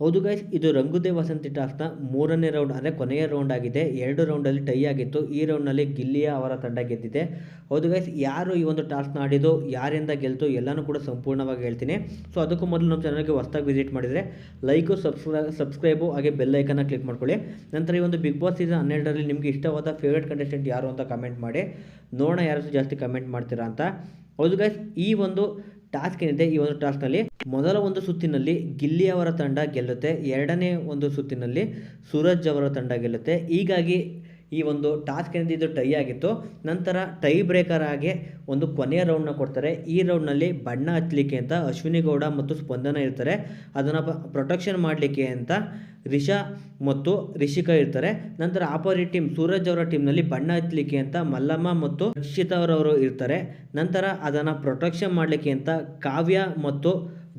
ಹೌದು ಗೈಸ್ ಇದು ರಂಗುದೇ ವಸಂತಿ ಟಾಸ್ಕ್ನ ಮೂರನೇ ರೌಂಡ್ ಅಂದರೆ ಕೊನೆಯ ರೌಂಡ್ ಆಗಿದೆ. ಎರಡು ರೌಂಡಲ್ಲಿ ಟೈ ಆಗಿತ್ತು. ಈ ರೌಂಡ್ನಲ್ಲಿ ಗಿಲ್ಲಿಯ ಅವರ ತಂಡ ಗೆದ್ದಿದೆ. ಹೌದು ಗೈಸ್ ಯಾರು ಈ ಒಂದು ಟಾಸ್ಕ್ನ ಆಡಿದ್ದು, ಯಾರಿಂದ ಗೆಲ್ತು, ಎಲ್ಲನೂ ಕೂಡ ಸಂಪೂರ್ಣವಾಗಿ ಹೇಳ್ತೀನಿ. ಸೊ ಅದಕ್ಕೂ ಮೊದಲು ನಮ್ಮ ಚಾನಲ್ಗೆ ಹೊಸ್ದಾಗಿ ವಿಸಿಟ್ ಮಾಡಿದರೆ ಲೈಕು ಸಬ್ಸ್ಕ್ರೈ ಸಬ್ಸ್ಕ್ರೈಬು ಹಾಗೆ ಬೆಲ್ ಐಕನ್ನ ಕ್ಲಿಕ್ ಮಾಡ್ಕೊಳ್ಳಿ. ನಂತರ ಈ ಒಂದು ಬಿಗ್ ಬಾಸ್ ಸೀಸನ್ ಹನ್ನೆರಡರಲ್ಲಿ ನಿಮಗೆ ಇಷ್ಟವಾದ ಫೇವ್ರೇಟ್ ಕಂಟೆಸ್ಟೆಂಟ್ ಯಾರು ಅಂತ ಕಮೆಂಟ್ ಮಾಡಿ. ನೋಡೋಣ ಯಾರು ಜಾಸ್ತಿ ಕಮೆಂಟ್ ಮಾಡ್ತೀರಾ ಅಂತ. ಹೌದು ಗೈಸ್ ಈ ಒಂದು ಟಾಸ್ಕ್ ಏನಿದೆ ಈ ಒಂದು ಟಾಸ್ಕ್ನಲ್ಲಿ ಮೊದಲ ಒಂದು ಸುತ್ತಿನಲ್ಲಿ ಗಿಲ್ಲಿ ಅವರ ತಂಡ ಗೆಲ್ಲುತ್ತೆ, ಎರಡನೇ ಒಂದು ಸುತ್ತಿನಲ್ಲಿ ಸೂರಜ್ ಅವರ ತಂಡ ಗೆಲ್ಲುತ್ತೆ. ಹೀಗಾಗಿ ಈ ಒಂದು ಟಾಸ್ಕ್ ಏನಿದೆ, ಇದು ಟೈ ಆಗಿತ್ತು. ನಂತರ ಟೈ ಬ್ರೇಕರ್ ಆಗಿ ಒಂದು ಕೊನೆಯ ರೌಂಡ್ನ ಕೊಡ್ತಾರೆ. ಈ ರೌಂಡ್ನಲ್ಲಿ ಬಣ್ಣ ಹಚ್ಚಲಿಕ್ಕೆ ಅಂತ ಅಶ್ವಿನಿ ಗೌಡ ಮತ್ತು ಸ್ಪಂದನ ಇರ್ತಾರೆ. ಅದನ್ನು ಪ್ರೊಟೆಕ್ಷನ್ ಮಾಡಲಿಕ್ಕೆ ಅಂತ ರಿಷಾ ಮತ್ತು ರಿಷಿಕಾ ಇರ್ತಾರೆ. ನಂತರ ಆಪೋಸಿಟ್ ಟೀಮ್ ಸೂರಜ್ ಅವರ ಟೀಮ್ನಲ್ಲಿ ಬಣ್ಣ ಹಚ್ಚಲಿಕ್ಕೆ ಅಂತ ಮಲ್ಲಮ್ಮ ಮತ್ತು ರಕ್ಷಿತಾ ಅವರವರು ಇರ್ತಾರೆ. ನಂತರ ಅದನ್ನು ಪ್ರೊಟೆಕ್ಷನ್ ಮಾಡಲಿಕ್ಕೆ ಅಂತ ಕಾವ್ಯ ಮತ್ತು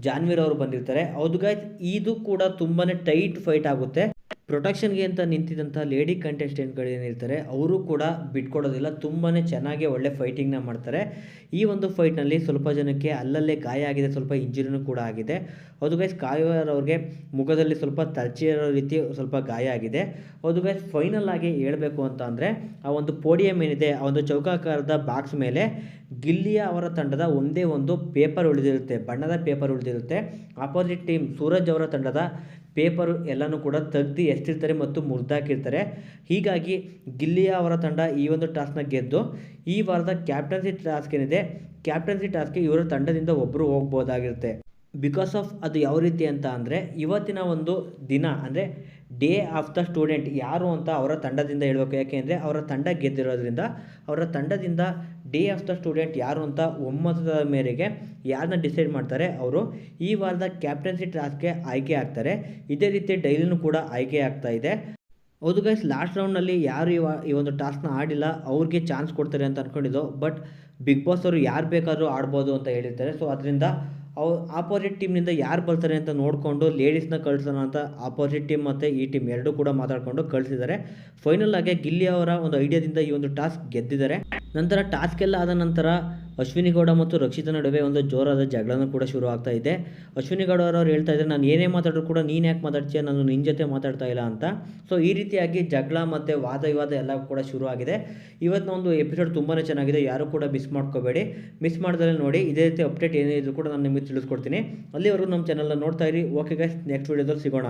ಜಾನ್ವೀರ್ ಅವರು ಬಂದಿರ್ತಾರೆ. ಹೌದು ಗಾಯ್ಸ್ ಇದು ಕೂಡ ತುಂಬಾ ಟೈಟ್ ಫೈಟ್ ಆಗುತ್ತೆ. ಪ್ರೊಟೆಕ್ಷನ್ಗೆ ಅಂತ ನಿಂತಿದ್ದಂಥ ಲೇಡಿ ಕಂಟೆಸ್ಟೆಂಟ್ಗಳು ಏನಿರ್ತಾರೆ ಅವರು ಕೂಡ ಬಿಟ್ಕೊಡೋದಿಲ್ಲ ತುಂಬಾ ಚೆನ್ನಾಗಿ ಒಳ್ಳೆ ಫೈಟಿಂಗ್ನ ಮಾಡ್ತಾರೆ. ಈ ಒಂದು ಫೈಟ್ನಲ್ಲಿ ಸ್ವಲ್ಪ ಜನಕ್ಕೆ ಅಲ್ಲಲ್ಲೇ ಗಾಯ ಆಗಿದೆ, ಸ್ವಲ್ಪ ಇಂಜುರಿನೂ ಕೂಡ ಆಗಿದೆ. ಹೌದು ಗೈಸ್ ಅವ್ರಿಗೆ ಮುಖದಲ್ಲಿ ಸ್ವಲ್ಪ ತರ್ಚಿರೋ ರೀತಿ ಸ್ವಲ್ಪ ಗಾಯ ಆಗಿದೆ. ಹೌದು ಗೈಸ್ ಫೈನಲ್ ಆಗಿ ಹೇಳಬೇಕು ಅಂತ ಅಂದರೆ, ಆ ಒಂದು ಪೋಡಿಯಂ ಏನಿದೆ, ಆ ಒಂದು ಚೌಕಾಕಾರದ ಬಾಕ್ಸ್ ಮೇಲೆ ಗಿಲ್ಲಿಯ ಅವರ ತಂಡದ ಒಂದೇ ಒಂದು ಪೇಪರ್ ಉಳಿದಿರುತ್ತೆ, ಬಣ್ಣದ ಪೇಪರ್ ಉಳಿದಿರುತ್ತೆ. ಆಪೋಸಿಟ್ ಟೀಮ್ ಸೂರಜ್ ಅವರ ತಂಡದ ಪೇಪರು ಎಲ್ಲನೂ ಕೂಡ ತೆಗ್ದು ಎಸ್ತಿರ್ತಾರೆ ಮತ್ತು ಮುರಿದಾಕಿರ್ತಾರೆ. ಹೀಗಾಗಿ ಗಿಲ್ಲಿಯ ಅವರ ತಂಡ ಈ ಒಂದು ಟಾಸ್ಕ್ನ ಗೆದ್ದು ಈ ವಾರದ ಕ್ಯಾಪ್ಟನ್ಸಿ ಟಾಸ್ಕ್ ಏನಿದೆ, ಕ್ಯಾಪ್ಟನ್ಸಿ ಟಾಸ್ಕ್ಗೆ ಇವರ ತಂಡದಿಂದ ಒಬ್ಬರು ಹೋಗ್ಬೋದಾಗಿರುತ್ತೆ. ಬಿಕಾಸ್ ಆಫ್ ಅದು ಯಾವ ರೀತಿ ಅಂತ ಅಂದರೆ ಇವತ್ತಿನ ಒಂದು ದಿನ ಅಂದರೆ ಡೇ ಆಫ್ ದ ಸ್ಟೂಡೆಂಟ್ ಯಾರು ಅಂತ ಅವರ ತಂಡದಿಂದ ಹೇಳಬೇಕು. ಯಾಕೆ ಅಂದರೆ ಅವರ ತಂಡ ಗೆದ್ದಿರೋದ್ರಿಂದ ಅವರ ತಂಡದಿಂದ ಡೇ ಆಫ್ ದ ಸ್ಟೂಡೆಂಟ್ ಯಾರು ಅಂತ ಒಮ್ಮತದ ಮೇರೆಗೆ ಯಾರನ್ನ ಡಿಸೈಡ್ ಮಾಡ್ತಾರೆ ಅವರು ಈ ವಾರದ ಕ್ಯಾಪ್ಟನ್ಸಿ ಟಾಸ್ಕ್ಗೆ ಆಯ್ಕೆ ಆಗ್ತಾರೆ. ಇದೇ ರೀತಿ ಡೈಲಿನೂ ಕೂಡ ಆಯ್ಕೆ ಆಗ್ತಾ ಇದೆ. ಹೌದು ಗೈಸ್ ಲಾಸ್ಟ್ ರೌಂಡ್ನಲ್ಲಿ ಯಾರು ಈ ಈ ಒಂದು ಟಾಸ್ಕ್ನ ಆಡಿಲ್ಲ, ಅವ್ರಿಗೆ ಚಾನ್ಸ್ ಕೊಡ್ತಾರೆ ಅಂತ ಅಂದ್ಕೊಂಡಿದ್ದು ಬಟ್ ಬಿಗ್ ಬಾಸ್ ಅವರು ಯಾರು ಬೇಕಾದರೂ ಆಡ್ಬೋದು ಅಂತ ಹೇಳಿರ್ತಾರೆ. ಸೊ ಅದರಿಂದ ಅವು ಆಪೋಸಿಟ್ ಟೀಮ್ನಿಂದ ಯಾರು ಬರ್ತಾರೆ ಅಂತ ನೋಡಿಕೊಂಡು ಲೇಡೀಸ್ನ ಕಳಿಸೋಣ ಅಂತ ಆಪೋಸಿಟ್ ಟೀಮ್ ಮತ್ತು ಈ ಟೀಮ್ ಎರಡೂ ಕೂಡ ಮಾತಾಡಿಕೊಂಡು ಕಳಿಸಿದ್ದಾರೆ. ಫೈನಲ್ ಆಗಿ ಗಿಲ್ಲಿ ಅವರ ಒಂದು ಐಡಿಯಾದಿಂದ ಈ ಒಂದು ಟಾಸ್ಕ್ ಗೆದ್ದಿದ್ದಾರೆ. ನಂತರ ಟಾಸ್ಕ್ ಎಲ್ಲ ಆದ ನಂತರ ಅಶ್ವಿನಿ ಗೌಡ ಮತ್ತು ರಕ್ಷಿತ ನಡುವೆ ಒಂದು ಜೋರಾದ ಜಗಳನ ಕೂಡ ಶುರು ಆಗ್ತಾ ಇದೆ. ಅಶ್ವಿನಿ ಗೌಡ ಅವರು ಹೇಳ್ತಾ ಇದ್ದಾರೆ, ನಾನು ಏನೇ ಮಾತಾಡಿದ್ರು ಕೂಡ ನೀನು ಯಾಕೆ ಮಾತಾಡ್ತೀಯ? ನಾನು ನಿನ್ನ ಜೊತೆ ಮಾತಾಡ್ತಾ ಇಲ್ಲ ಅಂತ. ಸೊ ಈ ರೀತಿಯಾಗಿ ಜಗಳ ಮತ್ತು ವಾದ ವಿವಾದ ಎಲ್ಲ ಕೂಡ ಶುರು ಆಗಿದೆ. ಇವತ್ತಿನ ಒಂದು ಎಪಿಸೋಡ್ ತುಂಬಾ ಚೆನ್ನಾಗಿದೆ, ಯಾರು ಕೂಡ ಮಿಸ್ ಮಾಡ್ಕೋಬೇಡಿ. ಮಿಸ್ ಮಾಡಿದ್ರೆ ನೋಡಿ, ಇದೇ ರೀತಿ ಅಪ್ಡೇಟ್ ಏನೇ ಇದ್ರೂ ಕೂಡ ನಾನು ನಿಮಗೆ ತಿಳಿಸ್ಕೊಡ್ತೀನಿ. ಅಲ್ಲಿವರೆಗೂ ನಮ್ಮ ಚಾನಲ್ನ ನೋಡ್ತಾ ಇರಿ. ಓಕೆ ಗೈಸ್ ನೆಕ್ಸ್ಟ್ ವೀಡಿಯೋದಲ್ಲಿ ಸಿಗೋಣ.